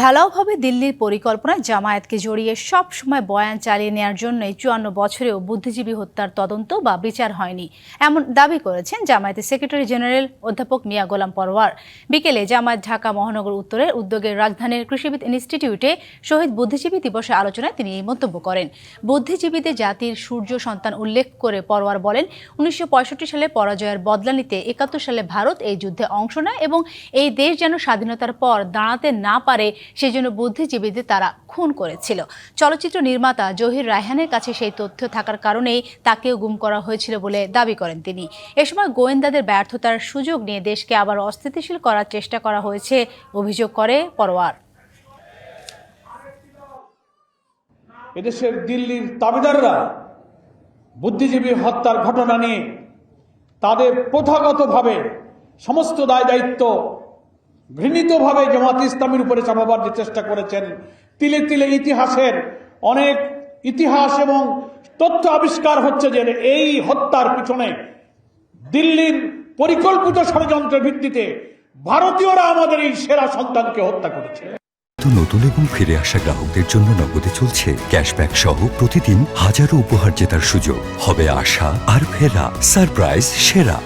ঢালাওভাবে দিল্লির পরিকল্পনায় জামায়াতকে জড়িয়ে সব সময় বয়ান চালিয়ে নেওয়ার জন্যই চুয়ান্ন বছরেও বুদ্ধিজীবী হত্যার তদন্ত বা বিচার হয়নি। এমন দাবি করেছেন জামায়াতের সেক্রেটারি জেনারেল অধ্যাপক মিয়া গোলাম পরওয়ার বিকেলে জামায়াত ঢাকা মহানগর উত্তরের উদ্যোগে রাজধানীর কৃষিবিদ ইনস্টিটিউটে শহীদ বুদ্ধিজীবী দিবসে আলোচনায় তিনি এই মন্তব্য করেন। বুদ্ধিজীবীদের জাতির সূর্য সন্তান উল্লেখ করে পরওয়ার বলেন, উনিশশো পঁয়ষট্টি সালে পরাজয়ের বদলা নিতে একাত্তর সালে ভারত এই যুদ্ধে অংশ নেয় এবং এই দেশ যেন স্বাধীনতার পর দাঁড়াতে না পারে সেজন্য বুদ্ধিজীবীদের তারা খুন করেছিল। চলচ্চিত্র নির্মাতা জহির রায়হানের কাছে সেই তথ্য থাকার কারণেই তাকেও গুম করা হয়েছিল বলে দাবি করেন তিনি। এ সময় গোয়েন্দাদের ব্যর্থতার সুযোগ নিয়ে দেশকে আবার অস্থিতিশীল করার চেষ্টা করা হয়েছে, অভিযোগ করে পরোয়ার। এদেশের দিল্লির দাবিদাররা বুদ্ধিজীবী হত্যার ঘটনা নিয়ে তাদের প্রথাগতভাবে সমস্ত দায় দায়িত্ব ঘৃণিতভাবে জামাত ইসলামের উপরে চাপাবার যে চেষ্টা করেছেন, তিলে তিলে ইতিহাসের অনেক ইতিহাস এবং তথ্য আবিষ্কার হচ্ছে যে এই হত্যার পিছনে দিল্লির পরিকল্পিত ষড়যন্ত্রের ভিত্তিতে ভারতীয়রা আমাদের এই সেরা সন্তানকে হত্যা করেছে। নতুন এবং ফিরে আসা গ্রাহকদের জন্য নগদে চলছে ক্যাশব্যাক সহ প্রতিদিন হাজারো উপহার জেতার সুযোগ। হবে আশা আর ফেরা, সারপ্রাইজ, সেরা।